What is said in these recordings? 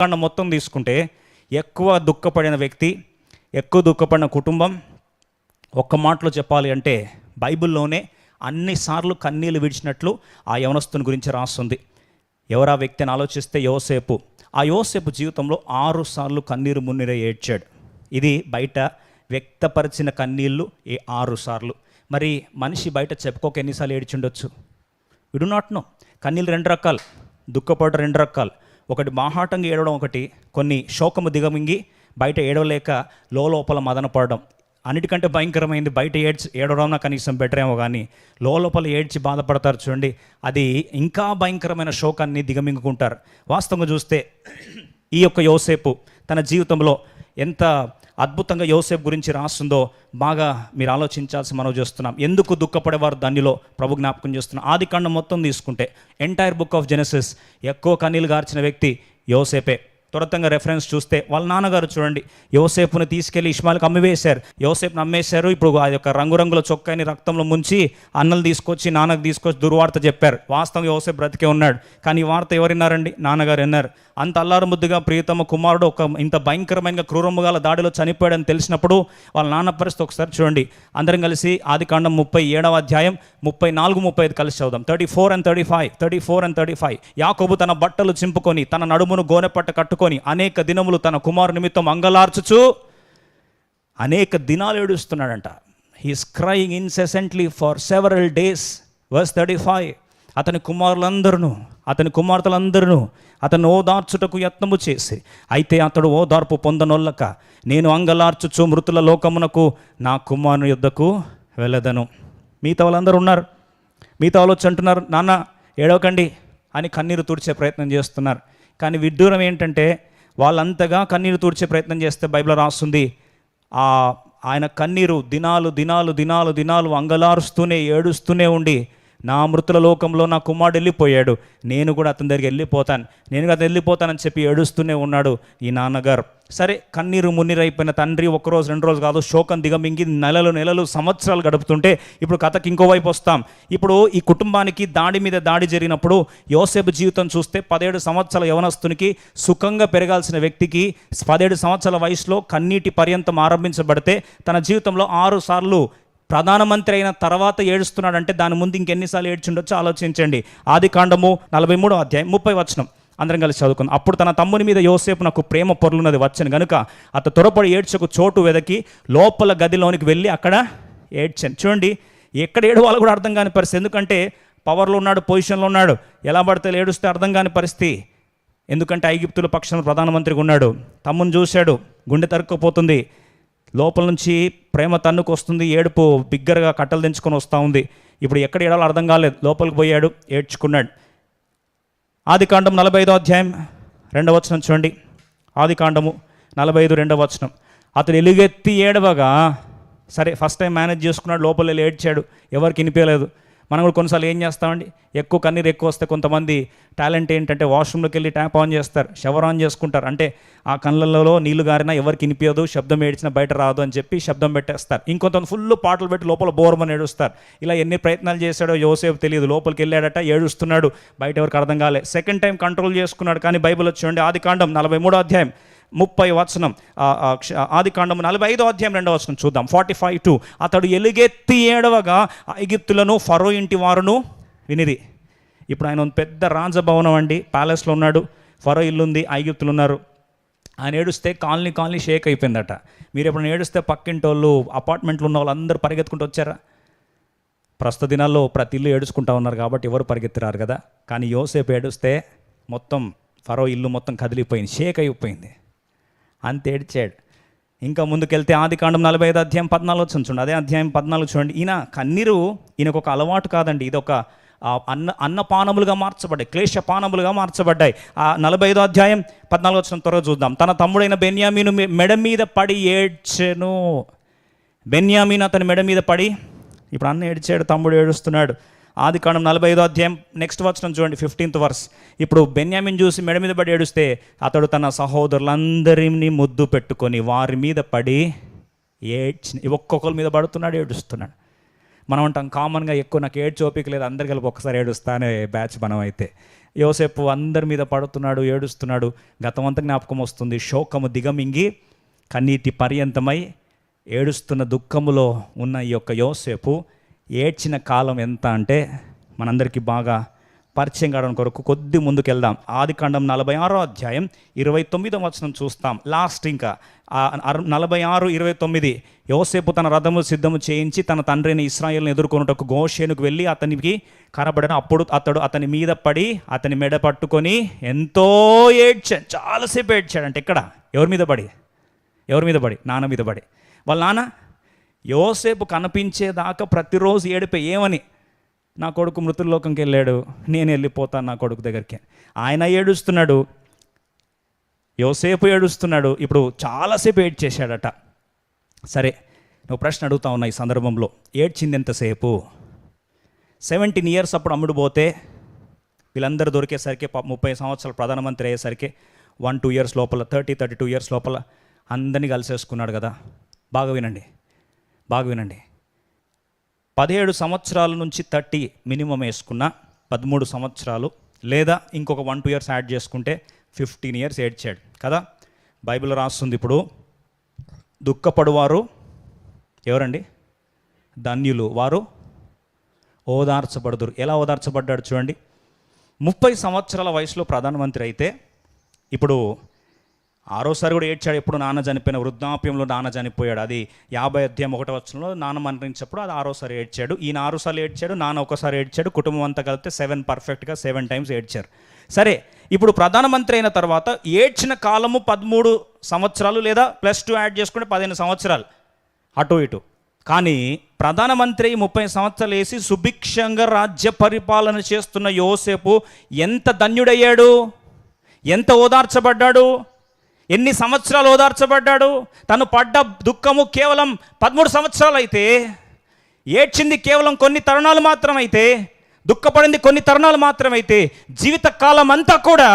కాండ మొత్తం తీసుకుంటే ఎక్కువ దుఃఖపడిన వ్యక్తి ఎక్కువ దుఃఖపడిన కుటుంబం ఒక్క మాటలో చెప్పాలి అంటే బైబిల్లోనే అన్నిసార్లు కన్నీళ్ళు విడిచినట్లు ఆ యవనస్తుని గురించి రాస్తుంది. ఎవరా వ్యక్తిని ఆలోచిస్తే యోసేపు? ఆ యోసేపు జీవితంలో ఆరు సార్లు కన్నీరు మున్నీరే ఏడ్చాడు. ఇది బయట వ్యక్తపరిచిన కన్నీళ్ళు ఏ ఆరు సార్లు. మరి మనిషి బయట చెప్పుకోక ఎన్నిసార్లు ఏడ్చుండొచ్చు? వి డు నాట్ నో కన్నీళ్ళు రెండు రకాలు దుఃఖపడడం రెండు రకాలు. ఒకటి మాహాటంగా ఏడవడం ఒకటి కొన్ని శోకము దిగమింగి బయట ఏడవలేక లోపల మదన పడడం. అన్నిటికంటే భయంకరమైంది బయట ఏడ్చి ఏడవడం కనీసం బెటర్ ఏమో కానీ లోపల ఏడ్చి బాధపడతారు చూడండి అది ఇంకా భయంకరమైన శోకాన్ని దిగమింగుకుంటారు. వాస్తవంగా చూస్తే ఈ యొక్క యోసేపు తన జీవితంలో ఎంత అద్భుతంగా యోసేపు గురించి రాస్తుందో బాగా మీరు ఆలోచించాల్సి మనం చేస్తున్నాం. ఎందుకు దుఃఖపడేవారు దానిలో ప్రభు జ్ఞాపకం చేస్తున్నాం. ఆది కాండం మొత్తం తీసుకుంటే ఎంటైర్ బుక్ ఆఫ్ జెనసిస్ ఎక్కువ కన్నీలు గార్చిన వ్యక్తి యోసేపే. త్వరతంగా రెఫరెన్స్ చూస్తే వాళ్ళ నాన్నగారు చూడండి యోసేపుని తీసుకెళ్ళి ఇష్మాల్కి అమ్మివేశారు. యోసేపుని అమ్మేశారు ఇప్పుడు ఆ యొక్క రంగురంగుల చొక్కాని రక్తంలో ముంచి అన్నలు తీసుకొచ్చి నాన్నకు తీసుకొచ్చి దుర్వార్త చెప్పారు. వాస్తవం యోసేపు బ్రతికే ఉన్నాడు. కానీ ఈ వార్త ఎవరిన్నారండి? నాన్నగారు విన్నారు. అంత అల్లారు ముద్దుగా ప్రియతమ కుమారుడు ఒక ఇంత భయంకరమైన క్రూరముగాల దాడిలో చనిపోయాడని తెలిసినప్పుడు వాళ్ళ నాన్న పరిస్థితి ఒకసారి చూడండి. అందరం కలిసి ఆది కాండం ముప్పై ఏడవ అధ్యాయం ముప్పై నాలుగు ముప్పై ఐదు కలిసి చదుదాం thirty four and thirty five thirty four and thirty five యాకోబు తన బట్టలు చింపుకొని తన నడుమును గోనెపట్ట పట్టుకొని అనేక దినములు తన కుమారు నిమిత్తం అంగలార్చుచు అనేక దినాలు ఏడుస్తున్నాడంట. He's crying incessantly for several days verse thirty five అతని కుమారులందరూ అతని కుమార్తెలందరూ అతను ఓదార్చుటకు యత్నము చేసి అయితే అతడు ఓదార్పు పొందనొల్లక నేను అంగలార్చుచు మృతుల లోకమునకు నా కుమారుని యుద్ధకు వెళ్ళదను. మిగతా వాళ్ళందరూ ఉన్నారు. మిగతా వాళ్ళు వచ్చి అంటున్నారు నాన్న ఏడవకండి అని కన్నీరు తుడిచే ప్రయత్నం చేస్తున్నారు. కానీ విడ్డూరం ఏంటంటే వాళ్ళంతగా కన్నీరు తుడిచే ప్రయత్నం చేస్తే బైబిల్ రాస్తుంది. ఆ ఆయన కన్నీరు దినాలు దినాలు దినాలు దినాలు అంగలారుస్తూనే ఏడుస్తూనే ఉండి నా మృతుల లోకంలో నా కుమారుడు వెళ్ళిపోయాడు. నేను కూడా అతని దగ్గరికి వెళ్ళిపోతాను. నేను కూడా అతను వెళ్ళిపోతానని చెప్పి ఏడుస్తూనే ఉన్నాడు ఈ నాన్నగారు. సరే కన్నీరు మున్నీరైపోయిన తండ్రి ఒక్కరోజు రెండు రోజు కాదు శోకం దిగమింగి నెలలు నెలలు సంవత్సరాలు గడుపుతుంటే ఇప్పుడు కథకి ఇంకోవైపు వస్తాం. ఇప్పుడు ఈ కుటుంబానికి దాడి మీద దాడి జరిగినప్పుడు యోసేపు జీవితం చూస్తే పదిహేడు సంవత్సరాల యవనస్తునికి సుఖంగా పెరగాల్సిన వ్యక్తికి పదిహేడు సంవత్సరాల వయసులో కన్నీటి పర్యంతం ఆరంభించబడితే తన జీవితంలో ఆరు సార్లు ప్రధానమంత్రి అయిన తర్వాత ఏడుస్తున్నాడంటే దాని ముందు ఇంకెన్నిసార్లు ఏడ్చుండొచ్చో ఆలోచించండి. ఆది కాండము నలభై మూడో అధ్యాయం ముప్పై వచనం. అందరం కలిసి చదువుకుందాం. అప్పుడు తన తమ్ముని మీద యోసేపు నాకు ప్రేమ పొరలున్నది వచ్చను. గనుక అత త్వరపడి ఏడ్చకు చోటు వెదకి లోపల గదిలోనికి వెళ్ళి అక్కడ ఏడ్చాను. చూడండి ఎక్కడ ఏడవాలో కూడా అర్థం కాని పరిస్థితి. ఎందుకంటే పవర్లో ఉన్నాడు పొజిషన్లో ఉన్నాడు. ఎలా పడితే ఏడుస్తే అర్థం కాని పరిస్థితి. ఎందుకంటే ఐగిప్తుల పక్షంలో ప్రధానమంత్రిగా ఉన్నాడు. తమ్ముని చూశాడు గుండె తరుక్కుపోతుంది. లోపల నుంచి ప్రేమ తన్నుకు వస్తుంది ఏడుపు బిగ్గరగా కట్టలు దించుకొని వస్తూ ఉంది. ఇప్పుడు ఎక్కడ ఏడాలో అర్థం కాలేదు. లోపలికి పోయాడు ఏడ్చుకున్నాడు. ఆది కాండం నలభై ఐదో అధ్యాయం రెండవ వచనం చూడండి. ఆది కాండము నలభై ఐదు రెండవ వచనం. అతడు ఎలుగెత్తి ఏడవగా సరే ఫస్ట్ టైం మేనేజ్ చేసుకున్నాడు లోపల వెళ్ళి ఏడ్చాడు ఎవరికి వినిపించలేదు. మనం కూడా కొన్నిసార్లు ఏం చేస్తామండి? ఎక్కువ కన్నీరు ఎక్కువ వస్తే కొంతమంది టాలెంట్ ఏంటంటే వాష్రూమ్లోకి వెళ్ళి ట్యాప్ ఆన్ చేస్తారు షవర్ ఆన్ చేసుకుంటారు. అంటే ఆ కళ్ళల్లో నీళ్ళు గారినా ఎవరికి వినిపించదు శబ్దం ఏడిచినా బయట రాదు అని చెప్పి శబ్దం పెట్టేస్తారు. ఇంకొంత ఫుల్ పాటలు పెట్టి లోపల బోర్మని ఏడుస్తారు. ఇలా ఎన్ని ప్రయత్నాలు చేశాడో యోసేపు తెలియదు. లోపలికి వెళ్ళాడట ఏడుస్తున్నాడు. బయట ఎవరికి అర్థం కాలే. సెకండ్ టైం కంట్రోల్ చేసుకున్నాడు. కానీ బైబిల్ వచ్చి ఆది కాండం నలభై మూడో అధ్యాయం. ముప్పై వచనం. ఆది కాండము నలభై ఐదో అధ్యాయం రెండవ వచనం చూద్దాం. Forty five two. అతడు ఎలుగెత్తి ఏడవగా ఐగిప్తులను ఫరో ఇంటి వారును వినిది ఇప్పుడు ఆయన పెద్ద రాజభవనం అండి. ప్యాలెస్లో ఉన్నాడు. ఫరో ఇల్లు ఉంది ఐగిప్తులు ఉన్నారు. ఆయన ఏడుస్తే కాలనీ కాలనీ షేక్ అయిపోయిందట. మీరు ఎప్పుడైనా ఏడుస్తే పక్కింటి వాళ్ళు అపార్ట్మెంట్లో ఉన్న వాళ్ళందరూ పరిగెత్తుకుంటూ వచ్చారా? ప్రస్తుత దినాల్లో ప్రతి ఇల్లు ఏడుచుకుంటా ఉన్నారు కాబట్టి ఎవరు పరిగెత్తిరారు కదా. కానీ యోసేపు ఏడుస్తే మొత్తం ఫరో ఇల్లు మొత్తం కదిలిపోయింది షేక్ అయిపోయింది. అంత ఏడ్చాడు. ఇంకా ముందుకెళ్తే ఆది కాండం నలభై ఐదు అధ్యాయం పద్నాలుగు వచ్చింది చూడండి. అదే అధ్యాయం పద్నాలుగు చూడండి. ఈయన కన్నీరు ఈయనకు ఒక అలవాటు కాదండి. ఇది ఒక అన్న అన్నపానములుగా మార్చబడ్డాయి. క్లేశపానములుగా మార్చబడ్డాయి. ఆ నలభై ఐదో అధ్యాయం పద్నాలుగు వచ్చిన త్వరగా చూద్దాం. తన తమ్ముడైన బెన్యామీను మెడ మీద పడి ఏడ్చెను. బెన్యామీన్ అతని మెడ మీద పడి ఇప్పుడు అన్న ఏడ్చాడు తమ్ముడు ఏడుస్తున్నాడు. ఆది కాండం నలభై ఐదో అధ్యాయం నెక్స్ట్ వచనం చూడండి ఫిఫ్టీన్త్ వర్స్ ఇప్పుడు బెన్యామిన్ చూసి మెడ మీద పడి ఏడుస్తే అతడు తన సహోదరులందరినీ ముద్దు పెట్టుకొని వారి మీద పడి ఏడ్చి ఒక్కొక్కరి మీద పడుతున్నాడు ఏడుస్తున్నాడు. మనం అంటాం కామన్గా ఎక్కువ నాకు ఏడ్చి ఓపిక లేదు అందరు కలిపి ఒక్కసారి ఏడుస్తానే బ్యాచ్ మనం అయితే యోసేపు అందరి మీద పడుతున్నాడు ఏడుస్తున్నాడు. గతమంతా జ్ఞాపకం వస్తుంది శోకము దిగమింగి కన్నీటి పర్యంతమై ఏడుస్తున్న దుఃఖములో ఉన్న ఈ యొక్క యోసేపు ఏడ్చిన కాలం ఎంత అంటే మనందరికీ బాగా పరిచయం కావడం కొరకు కొద్ది ముందుకు వెళ్దాం ఆది కాండం నలభై ఆరో అధ్యాయం ఇరవై తొమ్మిదో వచనం చూస్తాం. లాస్ట్ ఇంకా నలభై ఆరు ఇరవై తొమ్మిది. యోసేపు తన రథము సిద్ధము చేయించి తన తండ్రిని ఇస్రాయేల్ని ఎదుర్కొనుటకు గోషేనుకు వెళ్ళి అతనికి కనబడిన. అప్పుడు అతడు అతని మీద పడి అతని మెడ పట్టుకొని ఎంతో ఏడ్చాడు. చాలాసేపు ఏడ్చాడంటే ఇక్కడ ఎవరి మీద పడి? ఎవరి మీద పడి? నాన్న మీద పడి. వాళ్ళ నాన్న యోసేపు కనిపించేదాకా ప్రతిరోజు ఏడిపోయి ఏమని? నా కొడుకు మృతుల్లోకంకి వెళ్ళాడు. నేను వెళ్ళిపోతాను నా కొడుకు దగ్గరికి. ఆయన ఏడుస్తున్నాడు. యోసేపు ఏడుస్తున్నాడు. ఇప్పుడు చాలాసేపు ఏడ్చేశాడట సరే నువ్వు ప్రశ్న అడుగుతా ఉన్నా ఈ సందర్భంలో. ఏడ్చింది ఎంతసేపు? సెవెంటీన్ ఇయర్స్ అప్పుడు అమ్ముడు పోతే వీళ్ళందరూ దొరికేసరికి ముప్పై సంవత్సరాలు ప్రధానమంత్రి అయ్యేసరికి వన్ టూ ఇయర్స్ లోపల థర్టీ థర్టీ టూ ఇయర్స్ లోపల అందరినీ కలిసేసుకున్నాడు కదా. బాగా వినండి. బాగా వినండి. పదిహేడు సంవత్సరాల నుంచి థర్టీ మినిమం వేసుకున్న పదమూడు సంవత్సరాలు లేదా ఇంకొక వన్ టూ ఇయర్స్ యాడ్ చేసుకుంటే ఫిఫ్టీన్ ఇయర్స్ ఏడ్చాడు కదా? బైబిల్ రాస్తుంది ఇప్పుడు. దుఃఖపడువారు ఎవరండి? ధన్యులు. వారు ఓదార్చబడదురు. ఎలా ఓదార్చబడ్డాడు చూడండి. ముప్పై సంవత్సరాల వయసులో ప్రధానమంత్రి అయితే ఇప్పుడు ఆరోసారి కూడా ఏడ్చాడు ఎప్పుడు నాన్న చనిపోయిన వృద్ధాప్యంలో నాన్న చనిపోయాడు. అది యాభై అధ్యాయం ఒకటో వచ్చంలో నాన్న మరణించినప్పుడు అది ఆరోసారి ఏడ్చాడు. ఈయన ఆరోసార్లు ఏడ్చాడు నాన్న ఒకసారి ఏడ్చాడు కుటుంబం అంతా కలిపితే సెవెన్ పర్ఫెక్ట్గా సెవెన్ టైమ్స్ ఏడ్చారు. సరే ఇప్పుడు ప్రధానమంత్రి అయిన తర్వాత ఏడ్చిన కాలము పదమూడు సంవత్సరాలు లేదా ప్లస్ టూ యాడ్ చేసుకుంటే పదిహేను సంవత్సరాలు. అటు ఇటు. కానీ ప్రధానమంత్రి ముప్పై సంవత్సరాలు వేసి సుభిక్షంగా రాజ్య పరిపాలన చేస్తున్న యోసేపు ఎంత ధన్యుడయ్యాడు? ఎంత ఓదార్చబడ్డాడు? ఎన్ని సంవత్సరాలు ఓదార్చబడ్డాడు? తను పడ్డ దుఃఖము కేవలం పదమూడు సంవత్సరాలు అయితే ఏడ్చింది కేవలం కొన్ని తరుణాలు మాత్రమైతే దుఃఖపడింది కొన్ని తరుణాలు మాత్రమైతే జీవిత కాలం అంతా కూడా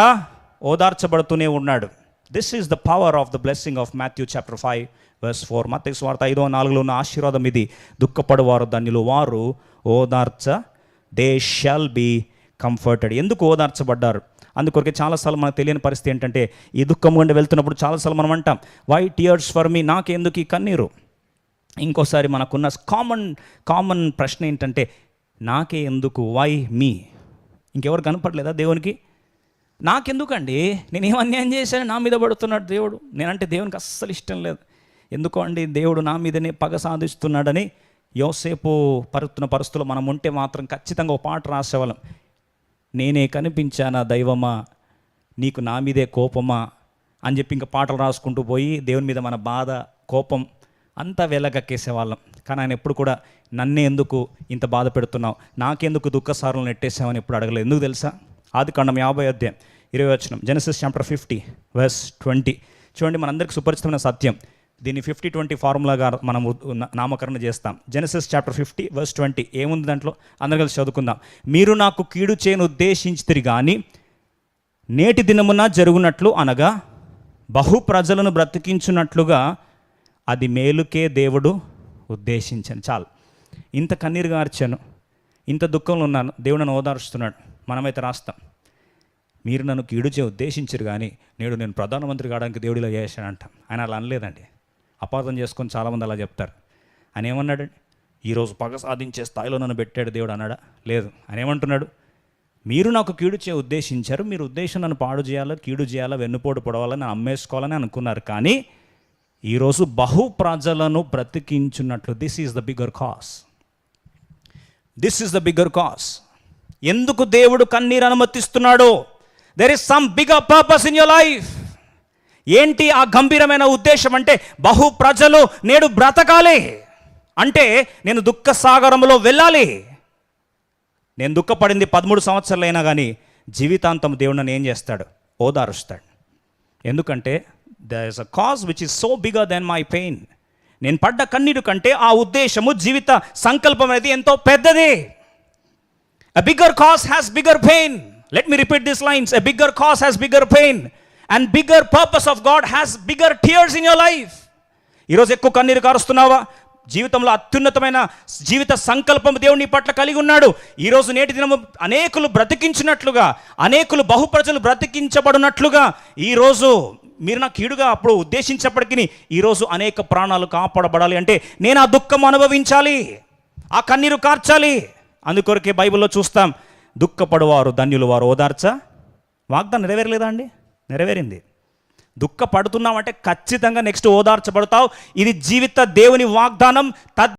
ఓదార్చబడుతూనే ఉన్నాడు. This is the power of the blessing of Matthew chapter five verse four మత స్వార్థ ఐదో నాలుగులో ఉన్న ఆశీర్వాదం ఇది. దుఃఖపడువారు ధన్యులు వారు ఓదార్చ దే షాల్ బీ కంఫర్టెడ్ ఎందుకు ఓదార్చబడ్డారు? అందుకొరకే చాలాసార్లు మనకు తెలియని పరిస్థితి ఏంటంటే ఈ దుఃఖం గుండా వెళ్తున్నప్పుడు చాలాసార్లు మనం అంటాం వై టియర్స్ ఫర్ మీ నాకెందుకు ఈ కన్నీరు? ఇంకోసారి మనకున్న కామన్ కామన్ ప్రశ్న ఏంటంటే నాకే ఎందుకు? వై మీ ఇంకెవరు కనపడలేదా దేవునికి? నాకెందుకండి? నేను ఏం అన్యాయం చేశాను? నా మీద పడుతున్నాడు దేవుడు. నేనంటే దేవునికి అస్సలు ఇష్టం లేదు. ఎందుకో అండి? దేవుడు నా మీదనే పగ సాధిస్తున్నాడని యోసేపు పరుతున్న పరిస్థితుల్లో మనం ఉంటే మాత్రం ఖచ్చితంగా ఒక పాట రాసేవాళ్ళం. నేనే కనిపించానా దైవమా? నీకు నా మీదే కోపమా? అని చెప్పి ఇంకా పాటలు రాసుకుంటూ పోయి దేవుని మీద మన బాధ కోపం అంతా వెళ్ళగక్కేసేవాళ్ళం కానీ ఆయన ఎప్పుడు కూడా నన్నే ఎందుకు ఇంత బాధ పెడుతున్నావు? నాకెందుకు దుఃఖసారులను నెట్టేసామని ఎప్పుడు అడగలేదు. ఎందుకు తెలుసా? ఆది కాండం యాభై అధ్యాయం ఇరవై వచనం Genesis chapter fifty verse twenty. చూడండి మనందరికి సుపరిచితమైన సత్యం. దీన్ని ఫిఫ్టీ ట్వంటీ ఫార్ములాగా మనం నామకరణ చేస్తాం. Genesis chapter fifty verse twenty ఏముంది దాంట్లో? అందరు కలిసి చదువుకుందాం. మీరు నాకు కీడు చేయను ఉద్దేశించితిరి కానీ నేటి దినమున జరుగునట్లు అనగా బహు ప్రజలను బ్రతికించున్నట్లుగా అది మేలుకే దేవుడు ఉద్దేశించాను. చాలు. ఇంత కన్నీరు గార్చాను. ఇంత దుఃఖంలో ఉన్నాను. దేవుడు నన్ను ఓదారుస్తున్నాడు. మనమైతే రాస్తాం. మీరు నన్ను కీడు చే ఉద్దేశించరు కానీ నేడు నేను ప్రధానమంత్రి కావడానికి దేవుడిలో చేశానంట. ఆయన అలా అనలేదండి. అపార్థం చేసుకొని చాలామంది అలా చెప్తారు. ఆయన ఏమన్నాడు? ఈరోజు పగ సాధించే స్థాయిలో నన్ను పెట్టాడు దేవుడు అన్నాడా? లేదు. ఆయన ఏమంటున్నాడు? మీరు నాకు కీడు చే ఉద్దేశించారు. మీరు ఉద్దేశం నన్ను పాడు చేయాలో కీడు చేయాలో వెన్నుపోటు పొడవాలని అమ్మేసుకోవాలని అనుకున్నారు. కానీ ఈరోజు బహు ప్రజలను బ్రతికించున్నట్లు this is the bigger cause this is the bigger cause ఎందుకు దేవుడు కన్నీరు అనుమతిస్తున్నాడో? There is some bigger purpose in your life ఏంటి ఆ గంభీరమైన ఉద్దేశం అంటే బహు ప్రజలు నేడు బ్రతకాలి. అంటే నేను దుఃఖ సాగరంలో వెళ్ళాలి. నేను దుఃఖపడింది పదమూడు సంవత్సరాలైనా కానీ జీవితాంతం దేవుడు నన్ను ఏం చేస్తాడు? ఓదారుస్తాడు. ఎందుకంటే the is a cause which is so bigger than my pain నేను పడ్డ కన్నీరు కంటే ఆ ఉద్దేశము జీవిత సంకల్పం అనేది ఎంతో పెద్దది. A bigger cause has bigger pain let me repeat this lines A bigger cause has bigger pain and bigger purpose of God has bigger tears in your life ఈరోజు ఎక్కువ కన్నీరు కారుస్తున్నావా? జీవితంలో అత్యున్నతమైన జీవిత సంకల్పం దేవుడు నీ పట్ల కలిగి ఉన్నాడు. ఈరోజు నేటి దినము అనేకులు బ్రతికించినట్లుగా అనేకులు బహుప్రజలు బ్రతికించబడినట్లుగా ఈరోజు మీరు నాకు కీడుగా అప్పుడు ఉద్దేశించప్పటికీ ఈరోజు అనేక ప్రాణాలు కాపాడబడాలి. అంటే నేను ఆ దుఃఖం అనుభవించాలి ఆ కన్నీరు కార్చాలి. అందుకొరకే బైబిల్లో చూస్తాం దుఃఖపడువారు ధన్యులు వారు. ఓదార్చ? వాగ్దానం నెరవేరలేదా అండి? నెరవేరింది. దుఃఖపడుతున్నామంటే ఖచ్చితంగా నెక్స్ట్ ఓదార్చబడతావు. ఇది జీవిత దేవుని వాగ్దానం. తద్